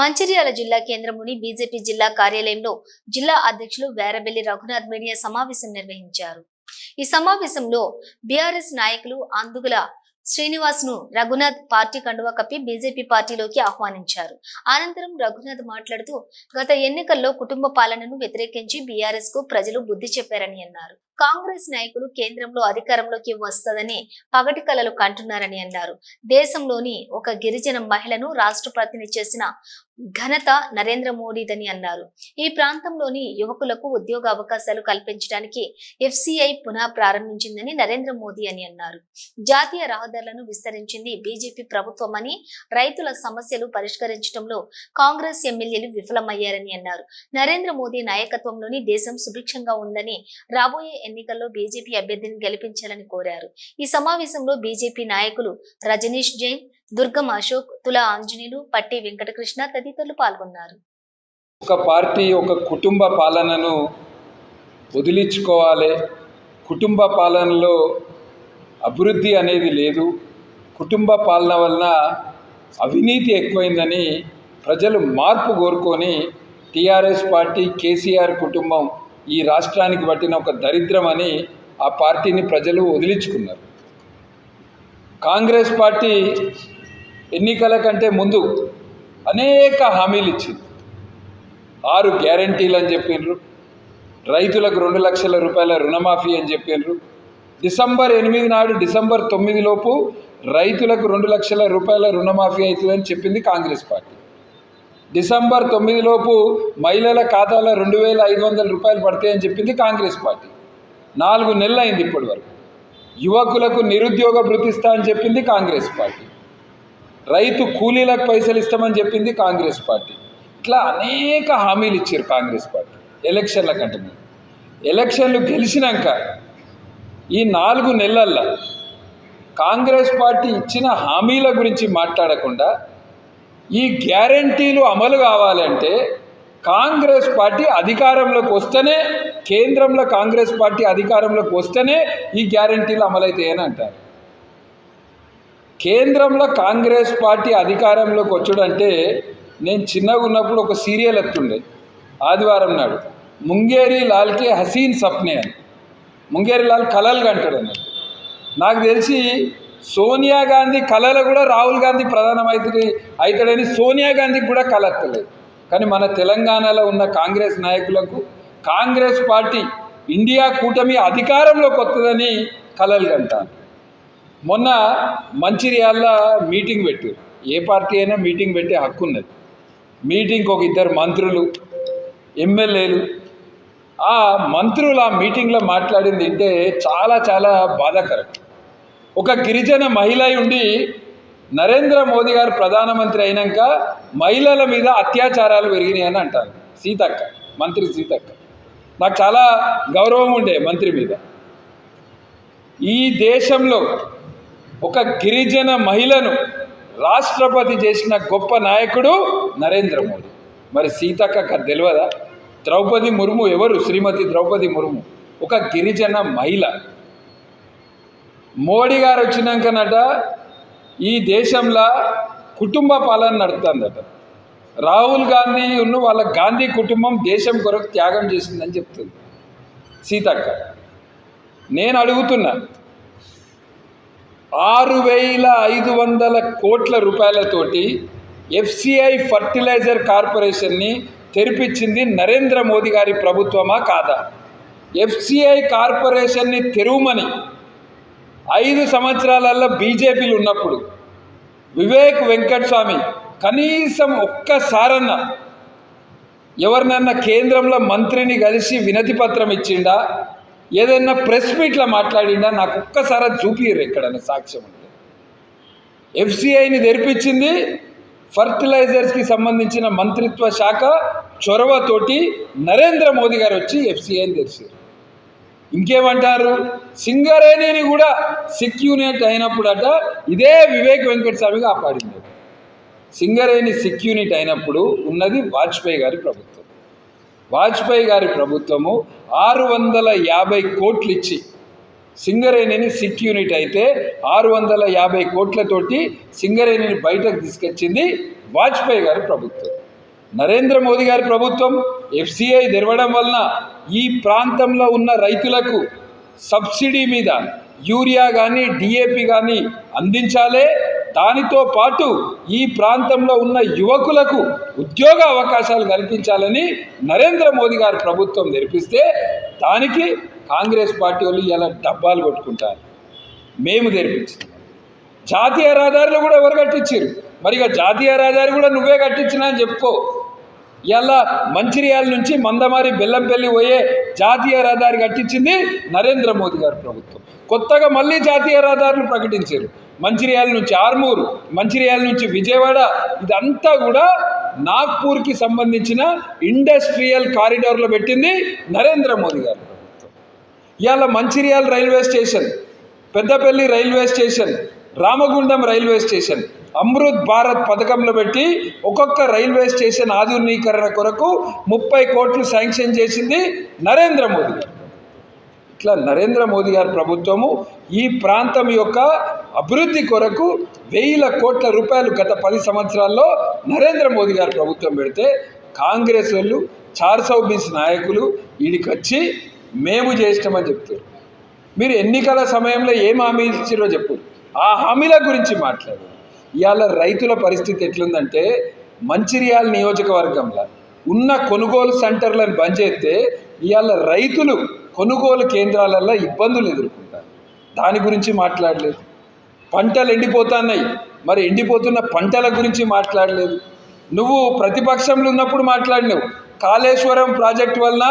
మంచిర్యాల జిల్లా కేంద్రంలోని బీజేపీ జిల్లా కార్యాలయంలో జిల్లా అధ్యక్షులు వేరబెల్లి రఘునాథ్ మీడియా సమావేశం నిర్వహించారు. ఈ సమావేశంలో బీఆర్ఎస్ నాయకులు అందుగుల శ్రీనివాస్ను రఘునాథ్ పార్టీ కండువా కప్పి బీజేపీ పార్టీలోకి ఆహ్వానించారు. అనంతరం రఘునాథ్ మాట్లాడుతూ గత ఎన్నికల్లో కుటుంబ పాలనను వ్యతిరేకించి బీఆర్ఎస్కు ప్రజలు బుద్ధి చెప్పారని అన్నారు. కాంగ్రెస్ నాయకులు కేంద్రంలో అధికారంలోకి వస్తదని పగటి కలలు కంటున్నారని అన్నారు. దేశంలోని ఒక గిరిజన మహిళను రాష్ట్రపతిని చేసిన ఘనత నరేంద్ర మోడీదని అన్నారు. ఈ ప్రాంతంలోని యువకులకు ఉద్యోగ అవకాశాలు కల్పించడానికి ఎఫ్సిఐ పునః ప్రారంభించిందని నరేంద్ర మోదీ అని అన్నారు. జాతీయ రహదారులను విస్తరించింది బీజేపీ ప్రభుత్వమని రైతుల సమస్యలు పరిష్కరించడంలో కాంగ్రెస్ ఎమ్మెల్యేలు విఫలమయ్యారని అన్నారు. నరేంద్ర మోదీ నాయకత్వంలోని దేశం సుభిక్షంగా ఉందని రాబోయే ఎన్నికల్లో బీజేపీ అభ్యర్థిని గెలిపించాలని కోరారు. ఈ సమావేశంలో బీజేపీ నాయకులు రజనీష్ జైన్ దుర్గం అశోక్ తుల ఆంజనేయులు పట్టి వెంకటకృష్ణ తదితరులు పాల్గొన్నారు. ఒక పార్టీ ఒక కుటుంబ పాలనను వదిలించుకోవాలి. కుటుంబ పాలనలో అభివృద్ధి అనేది లేదు. కుటుంబ పాలన వలన అవినీతి ఎక్కువైందని ప్రజలు మార్పు కోరుకొని టీఆర్ఎస్ పార్టీ కేసీఆర్ కుటుంబం ఈ రాష్ట్రానికి పట్టిన ఒక దరిద్రం అని ఆ పార్టీని ప్రజలు వదిలించుకున్నారు. కాంగ్రెస్ పార్టీ ఎన్నికల కంటే ముందు అనేక హామీలు ఇచ్చింది. ఆరు గ్యారంటీలు అని చెప్పిండ్రు రైతులకు రెండు లక్షల రూపాయల రుణమాఫీ అని చెప్పిండ్రు డిసెంబర్ ఎనిమిది నాడు డిసెంబర్ తొమ్మిది లోపు రైతులకు రెండు లక్షల రూపాయల రుణమాఫీ అవుతుందని చెప్పింది కాంగ్రెస్ పార్టీ. డిసెంబర్ తొమ్మిదిలోపు మహిళల ఖాతాలో రెండు వేల ఐదు వందల రూపాయలు పడతాయని చెప్పింది కాంగ్రెస్ పార్టీ. నాలుగు నెలలు అయింది ఇప్పటి వరకు. యువకులకు నిరుద్యోగ భృతిస్తా అని చెప్పింది కాంగ్రెస్ పార్టీ. రైతు కూలీలకు పైసలు ఇస్తామని చెప్పింది కాంగ్రెస్ పార్టీ. ఇట్లా అనేక హామీలు ఇచ్చారు కాంగ్రెస్ పార్టీ ఎలక్షన్ల కంటే ముందు. ఎలక్షన్లు గెలిచినాక ఈ నాలుగు నెలల్లో కాంగ్రెస్ పార్టీ ఇచ్చిన హామీల గురించి మాట్లాడకుండా ఈ గ్యారంటీలు అమలు కావాలంటే కాంగ్రెస్ పార్టీ అధికారంలోకి వస్తేనే కేంద్రంలో కాంగ్రెస్ పార్టీ అధికారంలోకి వస్తేనే ఈ గ్యారంటీలు అమలవుతాయని అంటారు. కేంద్రంలో కాంగ్రెస్ పార్టీ అధికారంలోకి వచ్చుడంటే నేను చిన్నగా ఉన్నప్పుడు ఒక సీరియల్ ఎత్తుండే ఆదివారం నాడు. ముంగేరి లాల్కి హసీన్ సప్నే అని. ముంగేరి లాల్ కలలు కంటాడు అన్నట్టు నాకు తెలిసి సోనియా గాంధీ కళలు కూడా రాహుల్ గాంధీ ప్రధానమైతే అవుతాడని సోనియా గాంధీకి కూడా కళ ఎత్తలేదు. కానీ మన తెలంగాణలో ఉన్న కాంగ్రెస్ నాయకులకు కాంగ్రెస్ పార్టీ ఇండియా కూటమి అధికారంలోకి వస్తుందని కలలు అంటాను మొన్న మంచిర్యాల మీటింగ్ పెట్టారు. ఏ పార్టీ అయినా మీటింగ్ పెట్టే హక్కు ఉన్నది. మీటింగ్కి ఒక ఇద్దరు మంత్రులు ఎమ్మెల్యేలు. ఆ మంత్రులు ఆ మీటింగ్లో మాట్లాడింది అంటే చాలా చాలా బాధాకరం. ఒక గిరిజన మహిళ ఉండి నరేంద్ర మోదీ గారు ప్రధానమంత్రి అయినాక మహిళల మీద అత్యాచారాలు పెరిగినాయని అంటారు. సీతక్క మంత్రి సీతక్క. నాకు చాలా గౌరవం ఉండే మంత్రి మీద. ఈ దేశంలో ఒక గిరిజన మహిళను రాష్ట్రపతి చేసిన గొప్ప నాయకుడు నరేంద్ర మోదీ. మరి సీతక్క తెలియదా ద్రౌపది ముర్ము ఎవరు? శ్రీమతి ద్రౌపది ముర్ము. ఒక గిరిజన మహిళ. మోడీ గారు వచ్చినాకనట ఈ దేశంలో కుటుంబ పాలన నడుతుందట రాహుల్ గాంధీ ఉన్న వాళ్ళ గాంధీ కుటుంబం దేశం కొరకు త్యాగం చేసిందని చెప్తుంది. సీతక్క నేను అడుగుతున్నా ఆరు వేల ఐదు వందల కోట్ల రూపాయలతోటి ఎఫ్సిఐ ఫర్టిలైజర్ కార్పొరేషన్ని తెరిపించింది నరేంద్ర మోదీ గారి ప్రభుత్వమా కాదా? ఎఫ్సిఐ కార్పొరేషన్ని తెరువుమని ఐదు సంవత్సరాలలో బీజేపీలు ఉన్నప్పుడు వివేక్ వెంకటస్వామి కనీసం ఒక్కసారన్న ఎవరినన్నా కేంద్రంలో మంత్రిని కలిసి వినతి పత్రం ఇచ్చిండా? ఏదైనా ప్రెస్ మీట్లో మాట్లాడిండా? నాకు ఒక్కసారి అది చూపియరు ఎక్కడన్నా సాక్ష్యం ఉంటే. ఎఫ్సిఐని తెరిపించింది ఫర్టిలైజర్స్కి సంబంధించిన మంత్రిత్వ శాఖ చొరవతోటి నరేంద్ర మోదీ గారు వచ్చి ఎఫ్సిఐని తెరిచారు. ఇంకేమంటారు? సింగరేణిని కూడా సిక్యూనేట్ అయినప్పుడట ఇదే వివేక్ వెంకటస్వామి కాపాడింది. సింగరేణి సిక్ యూనిట్ అయినప్పుడు ఉన్నది వాజ్పేయి గారి ప్రభుత్వం. వాజ్పేయి గారి ప్రభుత్వము ఆరు వందల యాభై కోట్లు ఇచ్చి సింగరేణిని సిక్ యూనిట్ అయితే ఆరు వందల యాభై కోట్లతోటి సింగరేణిని బయటకు తీసుకొచ్చింది వాజ్పేయి గారి ప్రభుత్వం. నరేంద్ర మోదీ గారి ప్రభుత్వం ఎఫ్సిఐ తెరవడం వలన ఈ ప్రాంతంలో ఉన్న రైతులకు సబ్సిడీ మీద యూరియా కానీ డిఏపి కానీ అందించాలే. దానితో పాటు ఈ ప్రాంతంలో ఉన్న యువకులకు ఉద్యోగ అవకాశాలు కల్పించాలని నరేంద్ర మోదీ గారు ప్రభుత్వం తెరిపిస్తే దానికి కాంగ్రెస్ పార్టీ వాళ్ళు ఇలా డబ్బాలు కొట్టుకుంటారు. మేము తెరిపించాం జాతీయ రహదారులు కూడా ఎవరు కట్టించారు మరి ఇక జాతీయ రహదారి కూడా నువ్వే కట్టించినా అని చెప్పుకో. ఇలా మంచిర్యాల నుంచి మందమారి బెల్లంపల్లి పోయే జాతీయ రహదారి కట్టించింది నరేంద్ర మోదీ గారి ప్రభుత్వం. కొత్తగా మళ్ళీ జాతీయ రహదారులు ప్రకటించారు. మంచిర్యాల నుంచి ఆర్మూరు మంచిర్యాల నుంచి విజయవాడ ఇదంతా కూడా నాగ్పూర్కి సంబంధించిన ఇండస్ట్రియల్ కారిడార్లో పెట్టింది నరేంద్ర మోదీ గారు ప్రభుత్వం. ఇవాళ Mancherial railway station Peddapalli railway station Ramagundam railway station Amrit Bharat పథకంలో పెట్టి ఒక్కొక్క రైల్వే స్టేషన్ ఆధునీకరణ కొరకు ముప్పై కోట్లు శాంక్షన్ చేసింది నరేంద్ర మోదీ. గారు ఇట్లా నరేంద్ర మోదీ గారి ప్రభుత్వము ఈ ప్రాంతం యొక్క అభివృద్ధి కొరకు వెయ్యిల కోట్ల రూపాయలు గత పది సంవత్సరాల్లో నరేంద్ర మోదీ గారి ప్రభుత్వం పెడితే కాంగ్రెస్ వాళ్ళు చార్సౌబీస్ నాయకులు వీడికి వచ్చి మేము చేసినామని చెప్తారు. మీరు ఎన్నికల సమయంలో ఏం హామీ ఇచ్చారో చెప్పు. ఆ హామీల గురించి మాట్లాడారు ఇవాళ రైతుల పరిస్థితి ఎట్లుందంటే మంచిర్యాల నియోజకవర్గంలో ఉన్న కొనుగోలు సెంటర్లను బంద్ చేస్తే ఇవాళ రైతులు కొనుగోలు కేంద్రాలలో ఇబ్బందులు ఎదుర్కొంటారు. దాని గురించి మాట్లాడలేదు. పంటలు ఎండిపోతున్నాయి. మరి ఎండిపోతున్న పంటల గురించి మాట్లాడలేదు. నువ్వు ప్రతిపక్షంలో ఉన్నప్పుడు మాట్లాడినావు. కాళేశ్వరం ప్రాజెక్టు వలన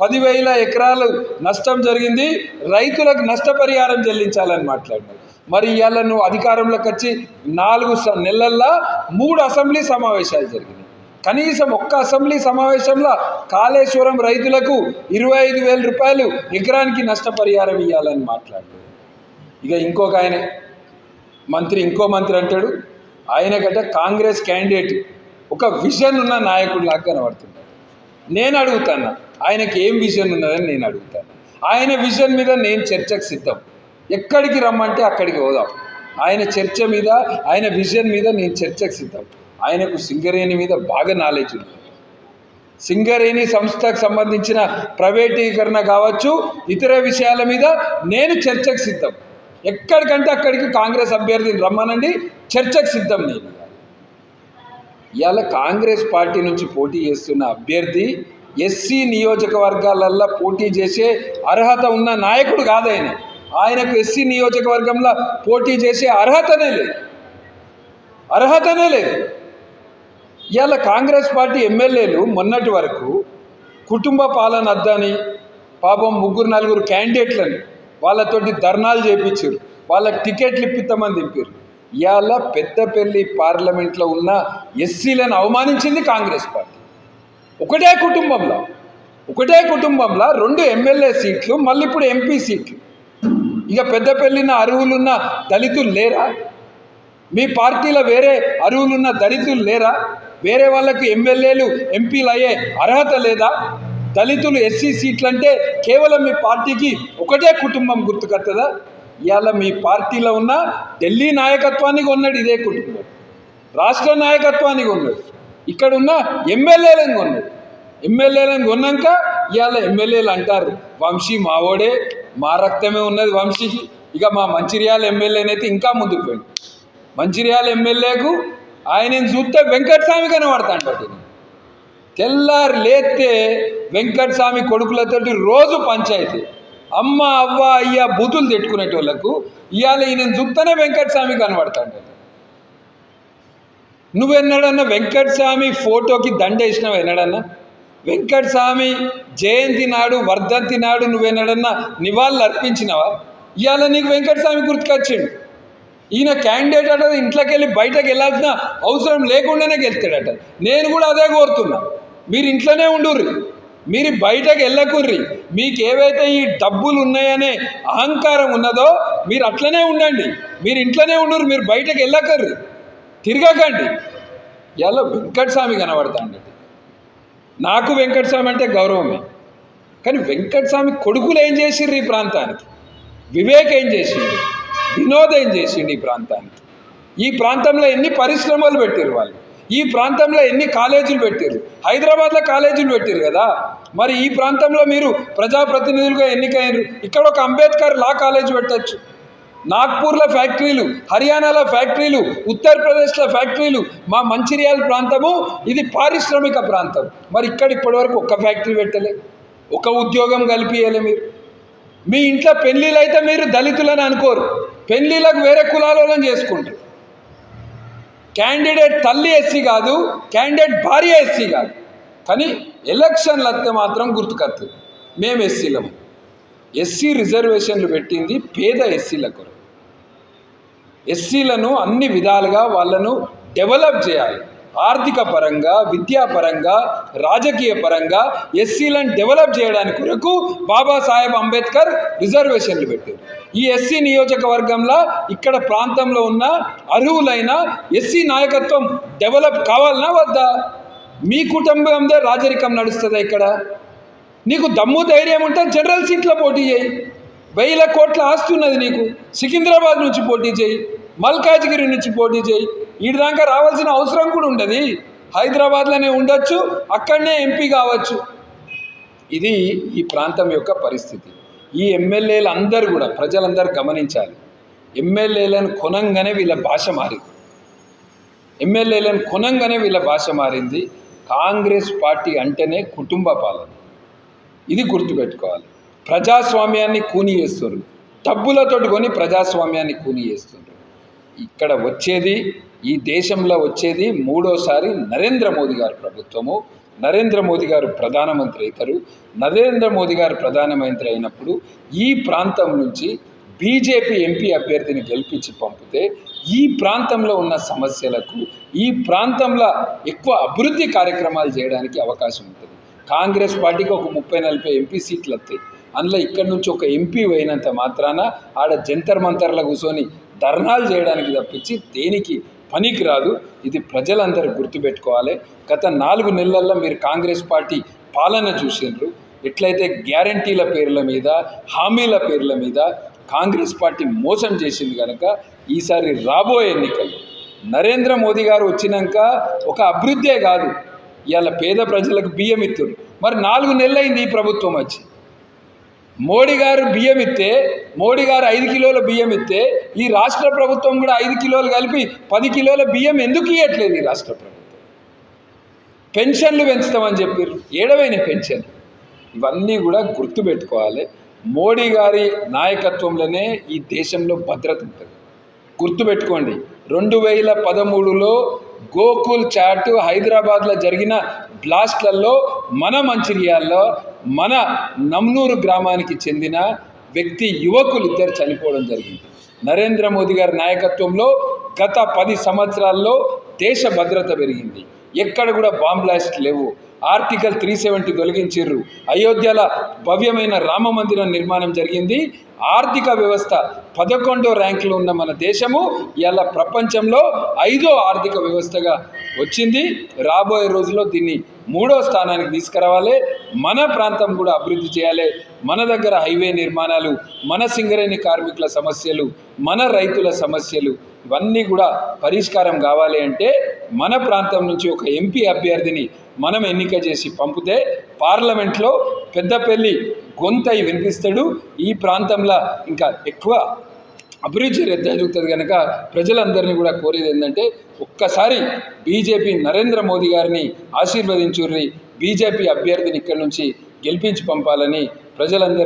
పదివేల ఎకరాలు నష్టం జరిగింది. రైతులకు నష్టపరిహారం చెల్లించాలని మాట్లాడినావు. మరి ఇవాళ నువ్వు అధికారంలోకి వచ్చి నాలుగు స- నెలల్లో మూడు అసెంబ్లీ సమావేశాలు జరిగినాయి. కనీసం ఒక్క అసెంబ్లీ సమావేశంలో కాళేశ్వరం రైతులకు ఇరవై ఐదు వేల రూపాయలు ఎకరానికి నష్టపరిహారం ఇవ్వాలని మాట్లాడారు ఇక ఇంకొక ఆయన మంత్రి ఇంకో మంత్రి అంటాడు ఆయన గట్ట కాంగ్రెస్ క్యాండిడేట్ ఒక విజన్ ఉన్న నాయకుడు లాగా కనబడుతున్నాడు నేను అడుగుతాను ఆయనకి ఏం విజన్ ఉన్నదని నేను అడుగుతాను. ఆయన విజన్ మీద నేను చర్చకు సిద్ధం. ఎక్కడికి రమ్మంటే అక్కడికి పోదాం. ఆయన చర్చ మీద ఆయన విజన్ మీద నేను చర్చకు సిద్ధం. ఆయనకు సింగరేణి మీద బాగా నాలెడ్జ్ ఉంది. సింగరేణి సంస్థకు సంబంధించిన ప్రైవేటీకరణ కావచ్చు ఇతర విషయాల మీద నేను చర్చకు సిద్ధం. ఎక్కడికంటే అక్కడికి కాంగ్రెస్ అభ్యర్థిని రమ్మనండి చర్చకు సిద్ధం నేను. ఇవాళ కాంగ్రెస్ పార్టీ నుంచి పోటీ చేస్తున్న అభ్యర్థి ఎస్సీ నియోజకవర్గాలల్లో పోటీ చేసే అర్హత ఉన్న నాయకుడు కాదు ఆయన. ఆయనకు ఎస్సీ నియోజకవర్గంలో పోటీ చేసే అర్హతనే లేదు. అర్హతనే లేదు. ఇవాళ కాంగ్రెస్ పార్టీ ఎమ్మెల్యేలు మొన్నటి వరకు కుటుంబ పాలన అద్దని పాపం ముగ్గురు నలుగురు క్యాండిడేట్లని వాళ్ళతోటి ధర్నాలు చేపించారు. వాళ్ళకి టికెట్లు ఇప్పిస్తామని దింపారు ఇవాళ పెద్దపల్లి పార్లమెంట్లో ఉన్న ఎస్సీలను అవమానించింది కాంగ్రెస్ పార్టీ. ఒకటే కుటుంబంలో ఒకటే కుటుంబంలో రెండు ఎమ్మెల్యే సీట్లు మళ్ళీ ఇప్పుడు ఎంపీ సీట్లు. ఇక పెళ్ళిన అరువులున్న దళితులు లేరా? మీ పార్టీలో వేరే అరువులున్న దళితులు లేరా? వేరే వాళ్ళకు ఎమ్మెల్యేలు ఎంపీలు అయ్యే అర్హత లేదా? దళితులు ఎస్సీ సీట్లు అంటే కేవలం మీ పార్టీకి ఒకటే కుటుంబం గుర్తుకొస్తుందా ఇవాళ మీ పార్టీలో ఉన్న ఢిల్లీ నాయకత్వానికి ఉన్నాడు ఇదే కుటుంబం. రాష్ట్ర నాయకత్వానికి ఉన్నాడు ఇక్కడ ఉన్న ఎమ్మెల్యేలను కొన్నాడు ఎమ్మెల్యేలను కొన్నాక ఇవాళ ఎమ్మెల్యేలు అంటారు. వంశీ మావోడే మా రక్తమే ఉన్నది వంశీ. ఇక మా మంచిర్యాల ఎమ్మెల్యేనైతే ఇంకా ముందుకు పోయింది మంచిర్యాల ఎమ్మెల్యేకు ఆయనని చూస్తే వెంకటస్వామి కనబడతాడు బట్టి తెల్లారి లేస్తే వెంకటస్వామి కొడుకులతోటి రోజు పంచాయతీ. అమ్మ అవ్వ అయ్య బూతులు తిట్టుకునేటోళ్ళకు ఇవాళ ఈయన చూస్తేనే వెంకటస్వామి కనబడతాడు నువ్వెన్నడన్నా వెంకటస్వామి ఫోటోకి దండ వేసినావు ఎన్నడన్నా? వెంకటస్వామి జయంతి నాడు వర్ధంతి నాడు నువ్వేనాడన్నా నివాళులు అర్పించినవా ఇవాళ నీకు వెంకటస్వామి గుర్తుకొచ్చిండు. ఈయన క్యాండిడేట్ అట ఇంట్లోకి వెళ్ళి బయటకు వెళ్ళాల్సిన అవసరం లేకుండానే గెలుస్తాడట. నేను కూడా అదే కోరుతున్నా. మీరు ఇంట్లోనే ఉండుర్రి. మీరు బయటకు వెళ్ళకుర్రి. మీకు ఏవైతే ఈ డబ్బులు ఉన్నాయనే అహంకారం ఉన్నదో మీరు అట్లనే ఉండండి. మీరు ఇంట్లోనే ఉండరు మీరు బయటకు వెళ్ళకర్రి. తిరగకండి. ఇలా వెంకటస్వామి కనబడతాండి నాకు వెంకటస్వామి అంటే గౌరవమే. కానీ వెంకటస్వామి కొడుకులు ఏం చేసిర్రు ఈ ప్రాంతానికి? వివేక్ ఏం చేసిండు? వినోద్ ఏం చేసిండు ఈ ప్రాంతానికి? ఈ ప్రాంతంలో ఎన్ని పరిశ్రమలు పెట్టారు వాళ్ళు? ఈ ప్రాంతంలో ఎన్ని కాలేజీలు పెట్టారు హైదరాబాద్లో కాలేజీలు పెట్టారు కదా? మరి ఈ ప్రాంతంలో మీరు ప్రజాప్రతినిధులుగా ఎన్నికయ్యారు ఇక్కడ ఒక అంబేద్కర్ లా కాలేజ్ పెట్టచ్చు. నాగ్పూర్లో ఫ్యాక్టరీలు హర్యానాలో ఫ్యాక్టరీలు ఉత్తరప్రదేశ్లో ఫ్యాక్టరీలు మా మంచిర్యాల ప్రాంతము ఇది పారిశ్రామిక ప్రాంతం. మరి ఇక్కడ ఇప్పటివరకు ఒక్క ఫ్యాక్టరీ పెట్టలే. ఒక ఉద్యోగం కల్పియలే మీరు. మీ ఇంట్లో పెళ్ళిళ్ళు అయితే మీరు దళితులని అనుకోరు. పెళ్ళిళ్ళకు వేరే కులాలను చేసుకుంటారు. క్యాండిడేట్ తల్లి ఎస్సీ కాదు క్యాండిడేట్ భార్య ఎస్సీ కాదు. కానీ ఎలక్షన్లు వస్తే మాత్రం గుర్తుకొస్తుంది మేము ఎస్సీలము. ఎస్సీ రిజర్వేషన్లు పెట్టింది పేద ఎస్సీల కొరకు. ఎస్సీలను అన్ని విధాలుగా వాళ్ళను డెవలప్ చేయాలి. ఆర్థిక పరంగా విద్యాపరంగా రాజకీయ పరంగా ఎస్సీలను డెవలప్ చేయడానికి కొరకు బాబాసాహెబ్ అంబేద్కర్ రిజర్వేషన్లు పెట్టారు. ఈ ఎస్సీ నియోజకవర్గంలో ఇక్కడ ప్రాంతంలో ఉన్న అర్హులైన ఎస్సీ నాయకత్వం డెవలప్ కావాలన్నా వద్దా? మీ కుటుంబందే రాజరికం నడుస్తుందా ఇక్కడ? నీకు దమ్ము ధైర్యం ఉంటే జనరల్ సీట్లో పోటీ చేయి. వేల కోట్ల ఆస్తి ఉన్నది నీకు. సికింద్రాబాద్ నుంచి పోటీ చేయి. మల్కాజ్గిరి నుంచి పోటీ చేయి. వీటి దాకా రావాల్సిన అవసరం కూడా ఉండదు. హైదరాబాద్లోనే ఉండొచ్చు అక్కడనే ఎంపీ కావచ్చు. ఇది ఈ ప్రాంతం యొక్క పరిస్థితి. ఈ ఎమ్మెల్యేలు అందరూ కూడా ప్రజలందరూ గమనించాలి. ఎమ్మెల్యేలను కొనంగానే వీళ్ళ భాష మారింది. ఎమ్మెల్యేలను కొనంగానే వీళ్ళ భాష మారింది. కాంగ్రెస్ పార్టీ అంటేనే కుటుంబ పాలన. ఇది గుర్తుపెట్టుకోవాలి. ప్రజాస్వామ్యాన్ని కూని చేస్తారు డబ్బులతోటి కొని ప్రజాస్వామ్యాన్ని కూని చేస్తున్నారు ఇక్కడ వచ్చేది ఈ దేశంలో వచ్చేది మూడోసారి నరేంద్ర మోదీ గారు ప్రభుత్వము. నరేంద్ర మోదీ గారు ప్రధానమంత్రి అవుతారు నరేంద్ర మోదీ గారు ప్రధానమంత్రి అయినప్పుడు ఈ ప్రాంతం నుంచి బీజేపీ ఎంపీ అభ్యర్థిని గెలిపించి పంపితే ఈ ప్రాంతంలో ఉన్న సమస్యలకు ఈ ప్రాంతంలో ఎక్కువ అభివృద్ధి కార్యక్రమాలు చేయడానికి అవకాశం ఉంటుంది. కాంగ్రెస్ పార్టీకి ఒక ముప్పై నలభై ఎంపీ సీట్లు వస్తాయి. అందులో ఇక్కడ నుంచి ఒక ఎంపీ పోయినంత మాత్రాన ఆడ జంతర్ మంతర్ల కూర్చొని ధర్నాలు చేయడానికి తప్పించి దేనికి పనికి రాదు. ఇది ప్రజలందరూ గుర్తుపెట్టుకోవాలి. గత నాలుగు నెలల్లో మీరు కాంగ్రెస్ పార్టీ పాలన చూసిండ్రు. ఎట్లయితే గ్యారంటీల పేర్ల మీద హామీల పేర్ల మీద కాంగ్రెస్ పార్టీ మోసం చేసింది కనుక ఈసారి రాబోయే ఎన్నికలు. నరేంద్ర మోదీ గారు వచ్చినాక ఒక అభివృద్ధే కాదు. ఇవాళ పేద ప్రజలకు బియ్యం ఇస్తారు మరి నాలుగు నెలలైంది ఈ ప్రభుత్వం వచ్చి. మోడీ గారు బియ్యం ఇస్తే మోడీ గారు ఐదు కిలోల బియ్యం ఇస్తే ఈ రాష్ట్ర ప్రభుత్వం కూడా ఐదు కిలోలు కలిపి పది కిలోల బియ్యం ఎందుకు ఇవ్వట్లేదు ఈ రాష్ట్ర ప్రభుత్వం? పెన్షన్లు పెంచుతామని చెప్పారు ఏడవైన పెన్షన్. ఇవన్నీ కూడా గుర్తుపెట్టుకోవాలి. మోడీ గారి నాయకత్వంలోనే ఈ దేశంలో భద్రత ఉంటుంది. గుర్తుపెట్టుకోండి. రెండు వేల పదమూడులో గోకుల్ చాట్ హైదరాబాద్లో జరిగిన బ్లాస్ట్లలో మన మంచిర్యాల్లో మన నమ్నూరు గ్రామానికి చెందిన వ్యక్తి యువకులు ఇద్దరు చనిపోవడం జరిగింది. నరేంద్ర మోదీ గారి నాయకత్వంలో గత పది సంవత్సరాల్లో దేశ భద్రత పెరిగింది. ఎక్కడ కూడా బాంబ్ బ్లాస్ట్ లేవు. ఆర్టికల్ త్రీ సెవెంటీ తొలగించారు అయోధ్యల భవ్యమైన రామ మందిరం నిర్మాణం జరిగింది. ఆర్థిక వ్యవస్థ పదకొండో ర్యాంకులో ఉన్న మన దేశము ఇలా ప్రపంచంలో ఐదో ఆర్థిక వ్యవస్థగా వచ్చింది. రాబోయే రోజుల్లో దీన్ని మూడో స్థానానికి తీసుకురావాలి. మన ప్రాంతం కూడా అభివృద్ధి చేయాలి. మన దగ్గర హైవే నిర్మాణాలు మన సింగరేణి కార్మికుల సమస్యలు మన రైతుల సమస్యలు ఇవన్నీ కూడా పరిష్కారం కావాలి అంటే మన ప్రాంతం నుంచి ఒక ఎంపీ అభ్యర్థిని మనం ఎన్నిక చేసి పంపితే పార్లమెంట్లో పెద్దపల్లి గొంతై వినిపిస్తాడు. ఈ ప్రాంతంలో ఇంకా ఎక్కువ అభిరుచి జరుగుతుంది కనుక ప్రజలందరినీ కూడా కోరేది ఏంటంటే ఒక్కసారి బీజేపీ నరేంద్ర మోదీ గారిని ఆశీర్వదించుర్రి. బీజేపీ అభ్యర్థిని ఇక్కడి నుంచి గెలిపించి పంపాలని ప్రజలందరినీ